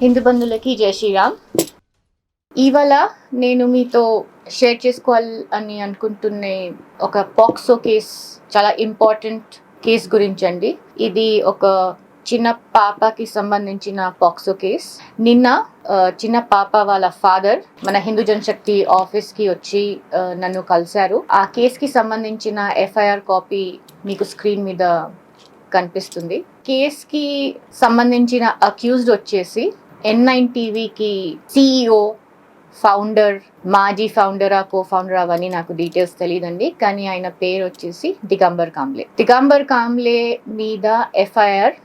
హిందూ బంధువులకి జై శ్రీరామ్. ఇవాళ నేను మీతో షేర్ చేసుకోవాలి అని అనుకుంటున్న ఒక పాక్సో కేస్ చాలా ఇంపార్టెంట్ కేస్ గురించి అండి ఇది ఒక చిన్న పాపకి సంబంధించిన పాక్సో కేస్. నిన్న చిన్న పాప వాళ్ళ ఫాదర్ మన హిందూ జనశక్తి ఆఫీస్కి వచ్చి నన్ను కలిశారు. ఆ కేస్కి సంబంధించిన ఎఫ్ఐఆర్ కాపీ మీకు స్క్రీన్ మీద కనిపిస్తుంది. కేస్కి సంబంధించిన అక్యూజ్డ్ వచ్చేసి ఎన్ నైన్ టీవీకి సిఇఓ ఫౌండర్ మాజీ ఫౌండరా కో ఫౌండర్ అవన్నీ నాకు డీటెయిల్స్ తెలియదండి కానీ ఆయన పేరు వచ్చేసి దిగంబర్ కాంబ్లే. దిగంబర్ కాంబ్లే మీద FIR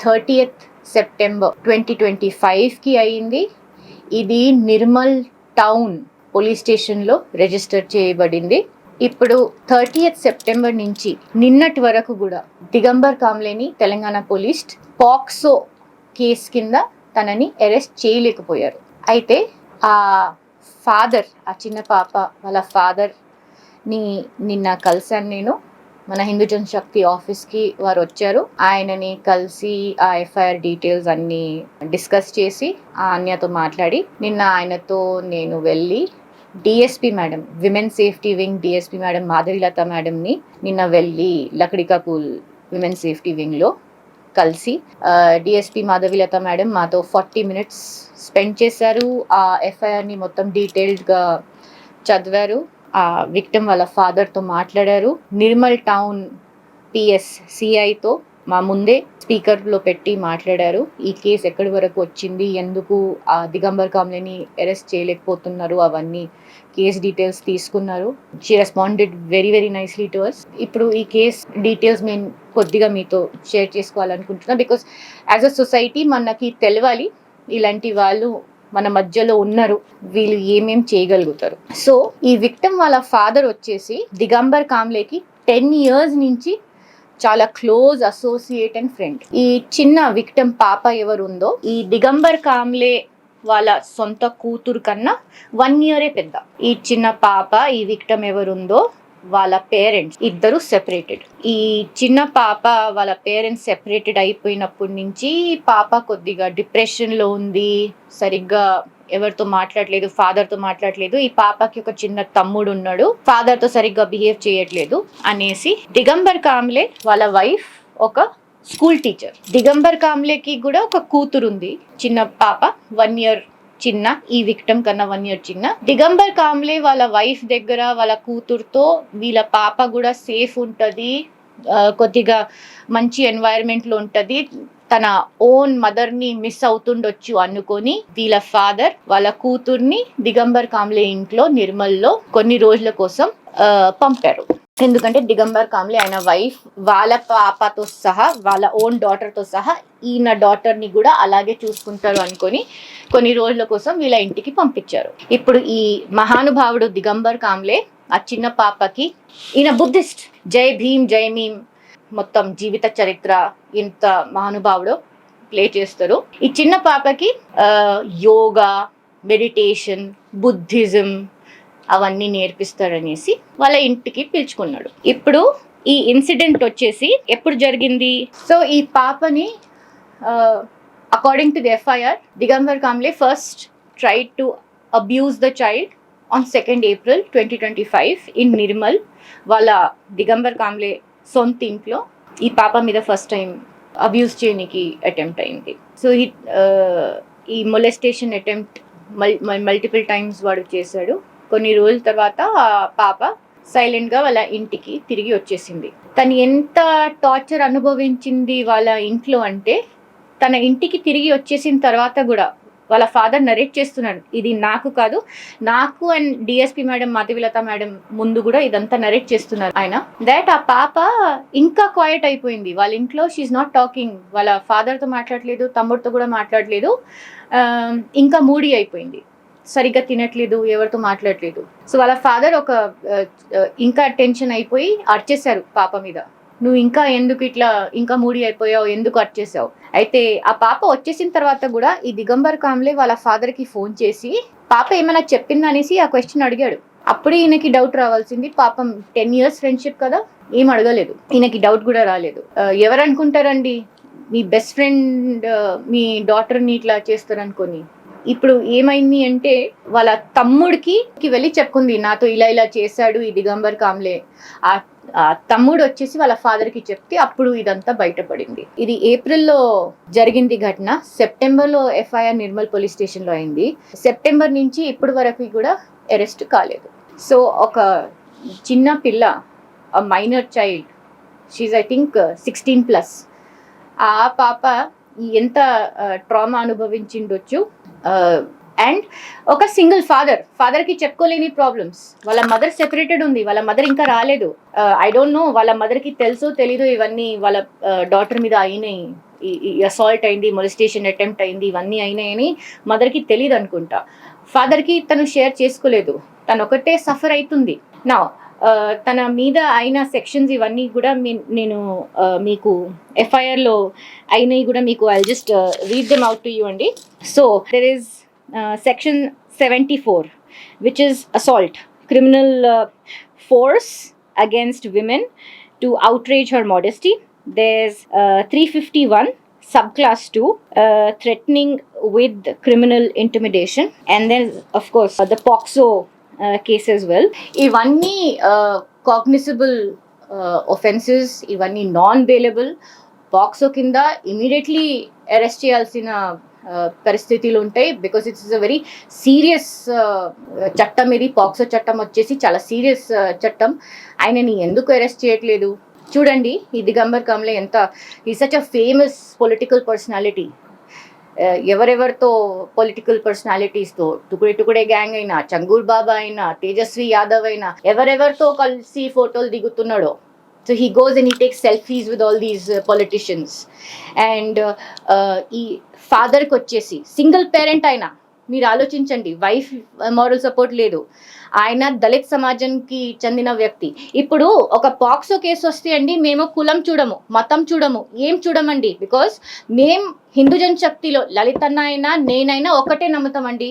thirtieth September twenty twenty ఫైవ్కి అయింది. ఇది నిర్మల్ టౌన్ పోలీస్ స్టేషన్లో రిజిస్టర్ చేయబడింది. ఇప్పుడు థర్టీయత్ సెప్టెంబర్ నుంచి నిన్నటి వరకు కూడా దిగంబర్ కాంబ్లేని తెలంగాణ పోలీస్ పాక్సో కేస్ కింద తనని అరెస్ట్ చేయలేకపోయారు. అయితే ఆ ఫాదర్ ఆ చిన్న పాప వాళ్ళ ఫాదర్ని నిన్న కలిశాను నేను. మన హిందూ జనశక్తి ఆఫీస్కి వారు వచ్చారు. ఆయనని కలిసి ఆ ఎఫ్ఐఆర్ డీటెయిల్స్ అన్నీ డిస్కస్ చేసి ఆ అన్యతో మాట్లాడి నిన్న ఆయనతో నేను వెళ్ళి DSP madam women safety wing DSP madam Madhavilatha మేడంని నిన్న వెళ్ళి లక్డికాపూల్ విమెన్ సేఫ్టీ వింగ్లో కలిసి డిఎస్పి మాధవిలత మేడం మాతో ఫార్టీ మినిట్స్ స్పెండ్ చేశారు. ఆ ఎఫ్ఐఆర్ని మొత్తం డీటెయిల్డ్గా చదివారు. ఆ విక్టిమ్ వాళ్ళ ఫాదర్తో మాట్లాడారు. నిర్మల్ టౌన్ పిఎస్ సిఐతో మా ముందే స్పీకర్లో పెట్టి మాట్లాడారు. ఈ కేసు ఎక్కడి వరకు వచ్చింది? ఎందుకు ఆ దిగంబర్ కామ్లేని అరెస్ట్ చేయలేకపోతున్నారు? అవన్నీ కేస్ డీటెయిల్స్ తీసుకున్నారు. She responded very very nicely to us ఇప్పుడు ఈ కేస్ డీటెయిల్స్ మేము కొద్దిగా మీతో షేర్ చేసుకోవాలనుకుంటున్నాను బికాస్ యాజ్ అ సొసైటీ మనకి తెలవాలి ఇలాంటి వాళ్ళు మన మధ్యలో ఉన్నారు వీళ్ళు ఏమేం చేయగలుగుతారు. సో ఈ విక్టమ్ వాళ్ళ ఫాదర్ వచ్చేసి దిగంబర్ కామ్లేకి టెన్ ఇయర్స్ నుంచి చాలా క్లోజ్ అసోసియేట్ అండ్ ఫ్రెండ్ ఈ చిన్న విక్టమ్ పాప ఎవరు ఉందో ఈ దిగంబర్ కామ్లే వాళ్ళ సొంత కూతురు కన్నా వన్ ఇయరే పెద్ద. ఈ చిన్న పాప ఈ విక్టమ్ ఎవరుందో వాళ్ళ పేరెంట్స్ ఇద్దరు సెపరేటెడ్ ఈ చిన్న పాప వాళ్ళ పేరెంట్స్ సెపరేటెడ్ అయిపోయినప్పటి నుంచి పాప కొద్దిగా డిప్రెషన్లో ఉంది. సరిగ్గా ఎవరితో మాట్లాడలేదు ఫాదర్తో మాట్లాడలేదు. ఈ పాపకి ఒక చిన్న తమ్ముడు ఉన్నాడు. ఫాదర్తో సరిగ్గా బిహేవ్ చేయట్లేదు అనేసి దిగంబర్ కామ్లే వాళ్ళ వైఫ్ ఒక స్కూల్ టీచర్. దిగంబర్ కామ్లేకి కూడా ఒక కూతురు ఉంది చిన్న పాప వన్ ఇయర్ చిన్న ఈ విక్టమ్ కన్నా వన్ ఇయర్ చిన్న. దిగంబర్ కామ్లే వాళ్ళ వైఫ్ దగ్గర వాళ్ళ కూతురుతో వీళ్ళ పాప కూడా సేఫ్ ఉంటుంది కొద్దిగా మంచి ఎన్వైరన్మెంట్ ఉంటుంది. తన ఓన్ మదర్ని మిస్ అవుతుండొచ్చు అనుకొని వీళ్ళ ఫాదర్ వాళ్ళ కూతుర్ని దిగంబర్ కామ్లే ఇంట్లో నిర్మల్లో కొన్ని రోజుల కోసం పంపారు. ఎందుకంటే దిగంబర్ కామ్లే ఆయన వైఫ్ వాళ్ళ పాపతో సహా వాళ్ళ ఓన్ డాటర్తో సహా ఈయన డాటర్ని కూడా అలాగే చూసుకుంటారు అనుకొని కొన్ని రోజుల కోసం వీళ్ళ ఇంటికి పంపించారు. ఇప్పుడు ఈ మహానుభావుడు దిగంబర్ కామ్లే ఆ చిన్న పాపకి ఈయన బుద్ధిస్ట్ జై భీమ్ జై భీమ్ మొత్తం జీవిత చరిత్ర ఇంత మహానుభావుడు ప్లే చేస్తారు. ఈ చిన్న పాపకి యోగా మెడిటేషన్ బుద్ధిజం అవన్నీ నేర్పిస్తారనేసి వాళ్ళ ఇంటికి పిలుచుకున్నాడు. ఇప్పుడు ఈ ఇన్సిడెంట్ వచ్చేసి ఎప్పుడు జరిగింది? సో ఈ పాపని according to the FIR Digambar Kamble first try to abuse the child on second April twenty twenty five in Nirmal వాళ్ళ దిగంబర్ కామ్లే సొంత ఇంట్లో ఈ పాప మీద ఫస్ట్ టైం అబ్యూస్ చేయడానికి అటెంప్ట్ అయింది. సో ఈ ఈ మొలెస్టేషన్ అటెంప్ట్ మల్టిపుల్ టైమ్స్ వాడు చేశాడు. కొన్ని రోజుల తర్వాత పాప సైలెంట్గా వాళ్ళ ఇంటికి తిరిగి వచ్చేసింది. తను ఎంత టార్చర్ అనుభవించింది వాళ్ళ ఇంట్లో అంటే తన ఇంటికి తిరిగి వచ్చేసిన తర్వాత కూడా వాళ్ళ ఫాదర్ నరేట్ చేస్తున్నాడు ఇది నాకు కాదు నాకు and DSP madam Madhavilatha madam ముందు కూడా ఇదంతా నరేట్ చేస్తున్నారు ఆయన. దాట్ ఆ పాప ఇంకా క్వైట్ అయిపోయింది. వాళ్ళ ఇంట్లో షీఈ్ నాట్ టాకింగ్ వాళ్ళ ఫాదర్తో మాట్లాడలేదు తమ్ముడితో కూడా మాట్లాడలేదు. ఇంకా మూడీ అయిపోయింది. సరిగ్గా తినట్లేదు ఎవరితో మాట్లాడలేదు సో వాళ్ళ ఫాదర్ ఒక ఇంకా టెన్షన్ అయిపోయి అర్చేశారు పాప మీద. నువ్వు ఇంకా ఎందుకు ఇట్లా ఇంకా మూడి అయిపోయావు ఎందుకు అర్చేసావు అయితే ఆ పాప వచ్చేసిన తర్వాత కూడా ఈ దిగంబర్ కామ్లే వాళ్ళ ఫాదర్కి ఫోన్ చేసి పాప ఏమైనా చెప్పిందా? అనేసి ఆ క్వశ్చన్ అడిగాడు. అప్పుడే ఈయనకి డౌట్ రావాల్సింది పాపం టెన్ ఇయర్స్ ఫ్రెండ్షిప్ కదా ఏం అడగలేదు. ఈయనకి డౌట్ కూడా రాలేదు. ఎవరనుకుంటారండి? ఎవరు అనుకుంటారండి మీ బెస్ట్ ఫ్రెండ్ మీ డాటర్ని ఇట్లా చేస్తారనుకొని. ఇప్పుడు ఏమైంది అంటే వాళ్ళ తమ్ముడికి వెళ్ళి చెప్పుకుంది నాతో ఇలా ఇలా చేశాడు ఈ దిగంబర్ కామ్లే. ఆ తమ్ముడు వచ్చేసి వాళ్ళ ఫాదర్కి చెప్తే అప్పుడు ఇదంతా బయటపడింది. ఇది ఏప్రిల్లో జరిగింది ఘటన. సెప్టెంబర్లో ఎఫ్ఐఆర్ నిర్మల్ పోలీస్ స్టేషన్లో అయింది. సెప్టెంబర్ నుంచి ఇప్పటి వరకు కూడా అరెస్ట్ కాలేదు. సో ఒక చిన్న పిల్ల minor child she's I think sixteen plus ఆ పాప ఎంత uh, ట్రామా అనుభవించిండొచ్చు? Uh, అండ్ ఒక సింగిల్ ఫాదర్ ఫాదర్కి చెప్పుకోలేని ప్రాబ్లమ్స్ వాళ్ళ మదర్ సెపరేటెడ్ ఉంది వాళ్ళ మదర్ ఇంకా రాలేదు. ఐ డోంట్ నో వాళ్ళ మదర్కి తెలుసో తెలీదు ఇవన్నీ వాళ్ళ uh, డాటర్ మీద అయినాయి. అసాల్ట్ అయింది మొలిస్టేషన్ అటెంప్ట్ అయింది ఇవన్నీ అయినాయని మదర్కి తెలియదు అనుకుంటా ఫాదర్కి తను షేర్ చేసుకోలేదు. తను ఒకటే సఫర్ అవుతుంది నా తన మీద అయిన సెక్షన్స్ ఇవన్నీ కూడా నేను మీకు ఎఫ్ఐఆర్లో అయినవి కూడా మీకు I just read them out to you అండి. So there is section seventy four which is assault criminal force against women to outrage her modesty these three fifty one sub clause two threatening with criminal intimidation and then of course the POCSO uh, case well ఇవన్నీ uh, cognizable offences uh, ఇవన్నీ non bailable POCSO కింద immediately arrest చేయాల్సిన uh, పరిస్థితులు ఉంటాయి. Because it's a very serious చట్టం ఇది. POCSO చట్టం వచ్చేసి చాలా సీరియస్ చట్టం. ఆయనని ఎందుకు అరెస్ట్ చేయట్లేదు? చూడండి ఈ దిగంబర్ కమ్లే ఎంత ఈ such a famous political personality ఎవరెవరితో పొలిటికల్ పర్సనాలిటీస్తో టుకుడే టుకుడే గ్యాంగ్ అయినా చంగూర్ బాబా అయినా తేజస్వి యాదవ్ అయినా ఎవరెవరితో కలిసి ఫోటోలు దిగుతున్నాడో. So he goes and he takes selfies with all these politicians and ఈ ఫాదర్కి వచ్చేసి సింగిల్ పేరెంట్ అయినా మీరు ఆలోచించండి. వైఫ్ మోరల్ సపోర్ట్ లేదు. ఆయన దళిత్ సమాజానికి చెందిన వ్యక్తి. ఇప్పుడు ఒక పాక్సో కేసు వస్తే అండి మేము కులం చూడము మతం చూడము ఏం చూడమండి? బికాస్ మేం హిందూజన్ శక్తిలో లలితన్న అయినా నేనైనా ఒకటే నమ్ముతామండి.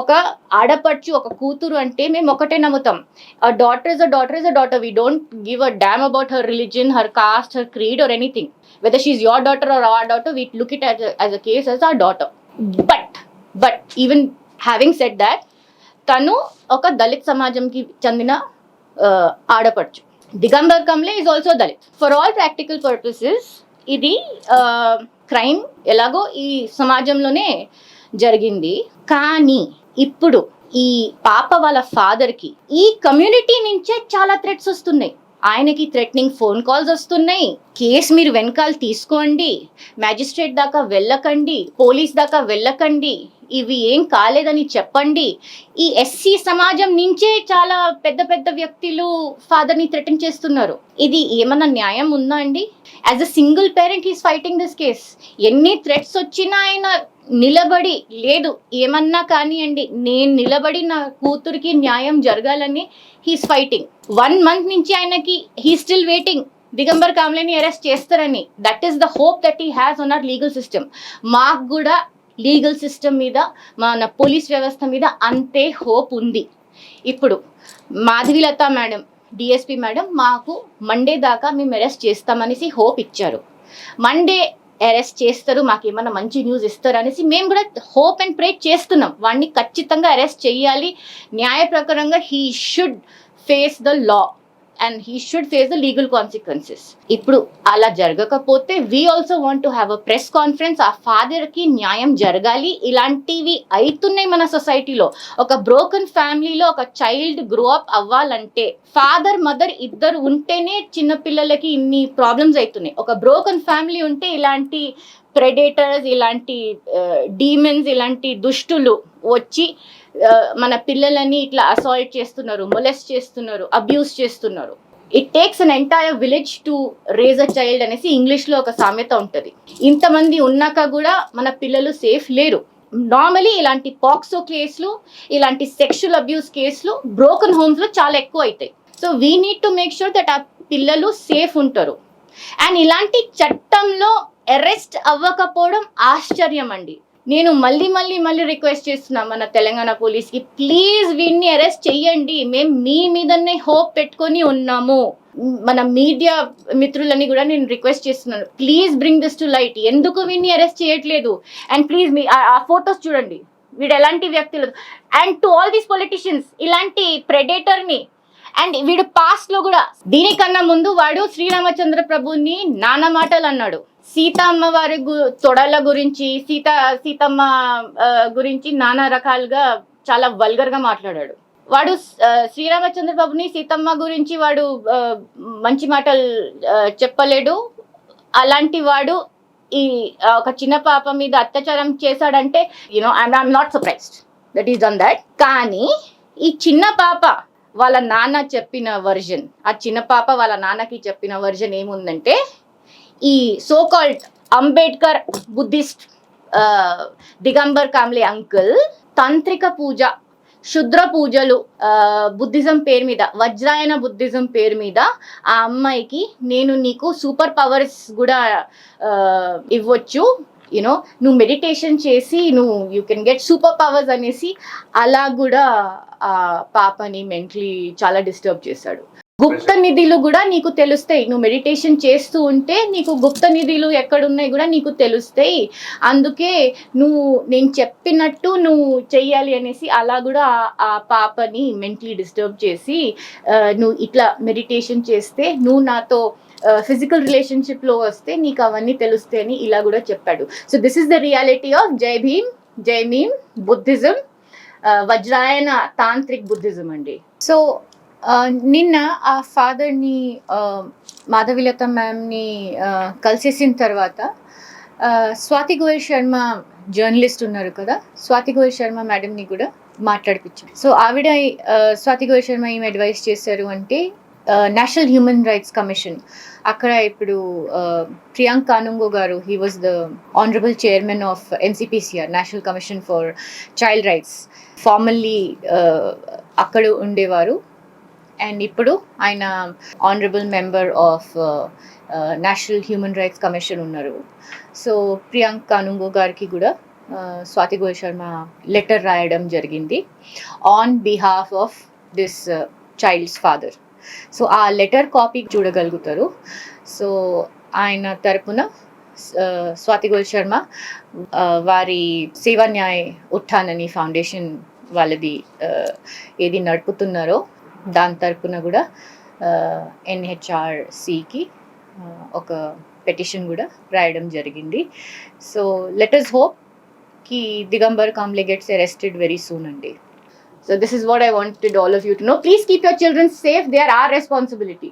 ఒక ఆడపడుచు ఒక కూతురు అంటే మేము ఒకటే నమ్ముతాం. ఆ daughter is a daughter is a daughter we don't give a damn about her religion her caste her creed or anything whether she your daughter or our daughter we'd look it as a case as our daughter but but even having said that తను ఒక దళిత్ సమాజంకి చెందిన ఆడపడుచు. Digambar Kamble is also Dalit. For all practical purposes ఇది crime ఎలాగో ఈ సమాజంలోనే జరిగింది. కానీ ఇప్పుడు ఈ పాప వాళ్ళ ఫాదర్కి ఈ కమ్యూనిటీ నుంచే చాలా థ్రెట్స్ వస్తున్నాయి. ఆయనకి థ్రెటనింగ్ ఫోన్ కాల్స్ వస్తున్నాయి. కేసు మీరు వెనకాల తీసుకోండి. మ్యాజిస్ట్రేట్ దాకా వెళ్ళకండి. పోలీస్ దాకా వెళ్ళకండి. ఇవి ఏం కాలేదని చెప్పండి. ఈ ఎస్సీ సమాజం నుంచే చాలా పెద్ద పెద్ద వ్యక్తులు ఫాదర్ని థ్రెటన్ చేస్తున్నారు. ఇది ఏమన్నా న్యాయం ఉందా అండి? As a single parent is fighting this case ఎన్ని థ్రెట్స్ వచ్చినా ఆయన నిలబడి లేదు ఏమన్నా కానివ్వండి నేను నిలబడి నా కూతురికి న్యాయం జరగాలని హీస్ ఫైటింగ్ వన్ మంత్ నుంచి ఆయనకి హీ స్టిల్ వెయిటింగ్ దిగంబర్ కామ్లేని అరెస్ట్ చేస్తారని. That is the hope that he has on our legal system మాకు కూడా లీగల్ సిస్టమ్ మీద మన పోలీస్ వ్యవస్థ మీద అంతే హోప్ ఉంది. ఇప్పుడు మాధవిలత మేడం డిఎస్పి మేడం మాకు మండే దాకా మేము అరెస్ట్ చేస్తామనేసి హోప్ ఇచ్చారు. మండే అరెస్ట్ చేస్తారు మాకు ఏమన్నా మంచి న్యూస్ ఇస్తారు అనేసి మేము కూడా హోప్ అండ్ ప్రే చేస్తున్నాం. వాడిని ఖచ్చితంగా అరెస్ట్ చేయాలి. న్యాయ ప్రకారంగా he should face the law and he should face the legal consequences ఇప్పుడు అలా జరగకపోతే we also want to have a press conference ఆ ఫాదర్కి న్యాయం జరగాలి. ఇలాంటివి అవుతున్నాయి మన సొసైటీలో ఒక బ్రోకన్ ఫ్యామిలీలో ఒక చైల్డ్ గ్రో అప్ అవ్వాలంటే ఫాదర్ మదర్ ఇద్దరు ఉంటేనే చిన్నపిల్లలకి ఇన్ని ప్రాబ్లమ్స్ అవుతున్నాయి ఒక బ్రోకన్ ఫ్యామిలీ ఉంటే ఇలాంటి ప్రెడేటర్స్ ఇలాంటి uh, డీమెన్స్ ఇలాంటి దుష్టులు వచ్చి మన పిల్లలని ఇట్లా అసాల్ట్ చేస్తున్నారు మొలెస్ట్ చేస్తున్నారు అబ్యూస్ చేస్తున్నారు. It takes an entire village to raise a child అనేసి ఇంగ్లీష్లో ఒక సామెత ఉంటుంది. ఇంతమంది ఉన్నాక కూడా మన పిల్లలు సేఫ్ లేరు. నార్మలీ ఇలాంటి పాక్సో కేసులు ఇలాంటి సెక్షువల్ అబ్యూస్ కేసులు బ్రోకన్ హోమ్స్లో చాలా ఎక్కువ అవుతాయి so we need to make sure that ఆ పిల్లలు సేఫ్ ఉంటారు. అండ్ ఇలాంటి చట్టంలో అరెస్ట్ అవ్వకపోవడం ఆశ్చర్యం అండి నేను మళ్ళీ మళ్ళీ మళ్ళీ రిక్వెస్ట్ చేస్తున్నా మన తెలంగాణ పోలీస్కి ప్లీజ్ వీడిని అరెస్ట్ చెయ్యండి. మేము మీ మీదనే హోప్ పెట్టుకొని ఉన్నాము. మన మీడియా మిత్రులని కూడా నేను రిక్వెస్ట్ చేస్తున్నాను please bring this to light. ఎందుకు వీడిని అరెస్ట్ చేయట్లేదు? అండ్ ప్లీజ్ మీ ఆ- ఫొటోస్ చూడండి. వీడు ఎలాంటి వ్యక్తులు and to all these politicians ఇలాంటి ప్రెడేటర్ని అండ్ వీడు పాస్ట్లో కూడా దీనికన్నా ముందు వాడు శ్రీరామచంద్ర ప్రభుని నానా మాటలు అన్నాడు. సీతమ్మ వారి గు- తొడల గురించి సీత సీతమ్మ గురించి నానా రకాలుగా చాలా వల్గర్గా మాట్లాడాడు. వాడు శ్రీరామచంద్ర బాబుని సీతమ్మ గురించి వాడు మంచి మాటలు చెప్పలేడు. అలాంటి వాడు ఈ ఒక చిన్న పాప మీద అత్యాచారం చేశాడంటే you know I'm I'm not surprised that is on that కానీ ఈ చిన్న పాప వాళ్ళ నాన్న చెప్పిన వర్జన్ ఆ చిన్న పాప వాళ్ళ నాన్నకి చెప్పిన వర్జన్ ఏముందంటే ఈ so called Ambedkar Buddhist Digambar Kamble uncle తాంత్రిక పూజ శుద్ర పూజలు బుద్ధిజం పేరు మీద వజ్రాయన బుద్ధిజం పేరు మీద ఆ అమ్మాయికి నేను నీకు సూపర్ పవర్స్ కూడా ఇవ్వచ్చు. యూనో నువ్వు మెడిటేషన్ చేసి నువ్వు you can get super powers అనేసి అలా కూడా ఆ పాపని మెంటలీ చాలా డిస్టర్బ్ చేశాడు. గుప్త నిధులు కూడా నీకు తెలుస్తాయి. నువ్వు మెడిటేషన్ చేస్తూ ఉంటే నీకు గుప్త నిధులు ఎక్కడున్నాయి కూడా నీకు తెలుస్తాయి. అందుకే నువ్వు నేను చెప్పినట్టు నువ్వు చెయ్యాలి అనేసి అలా కూడా ఆ- పాపని మెంటలీ డిస్టర్బ్ చేసి నువ్వు ఇట్లా మెడిటేషన్ చేస్తే నువ్వు నాతో ఫిజికల్ రిలేషన్షిప్లో వస్తే నీకు అవన్నీ తెలుస్తాయి అని ఇలా కూడా చెప్పాడు. So this is the reality of Jai Bhim Jai Bhim Buddhism Vajrayana tantric Buddhism అండి. సో నిన్న ఆ ఫాదర్ని మాధవిలత మ్యామ్ని కలిసేసిన తర్వాత స్వాతి గోయల్ శర్మ జర్నలిస్ట్ ఉన్నారు కదా స్వాతి గోయల్ శర్మ మేడంని కూడా మాట్లాడిపించాం. సో ఆవిడ స్వాతి గోయల్ శర్మ ఏం అడ్వైస్ చేశారు అంటే నేషనల్ హ్యూమన్ రైట్స్ కమిషన్. అక్కడ ఇప్పుడు ప్రియాంక్ కానుంగో గారు he was the honourable chairman of NCPCR national commission for child rights formally అక్కడ ఉండేవారు. అండ్ ఇప్పుడు ఆయన honourable member of national human rights commission ఉన్నారు. సో ప్రియాంక్ కానుంగో గారికి కూడా స్వాతి గోయల్ శర్మ లెటర్ రాయడం జరిగింది. On behalf of this child's father so ఆ లెటర్ కాపీ చూడగలుగుతారు. సో ఆయన తరపున స్వాతి గోల్ శర్మ వారి సేవా న్యాయ ఉత్థానని ఫౌండేషన్ వాళ్ళది uh, ఏది నడుపుతున్నారో దాని తరపున కూడా ఎన్హెచ్ఆర్సికి ఒక పెటిషన్ కూడా రాయడం జరిగింది. So letters హోప్కి Digambar Kamble gets arrested very soon అండి. So this is what I wanted all of you to know please keep your children safe they are our responsibility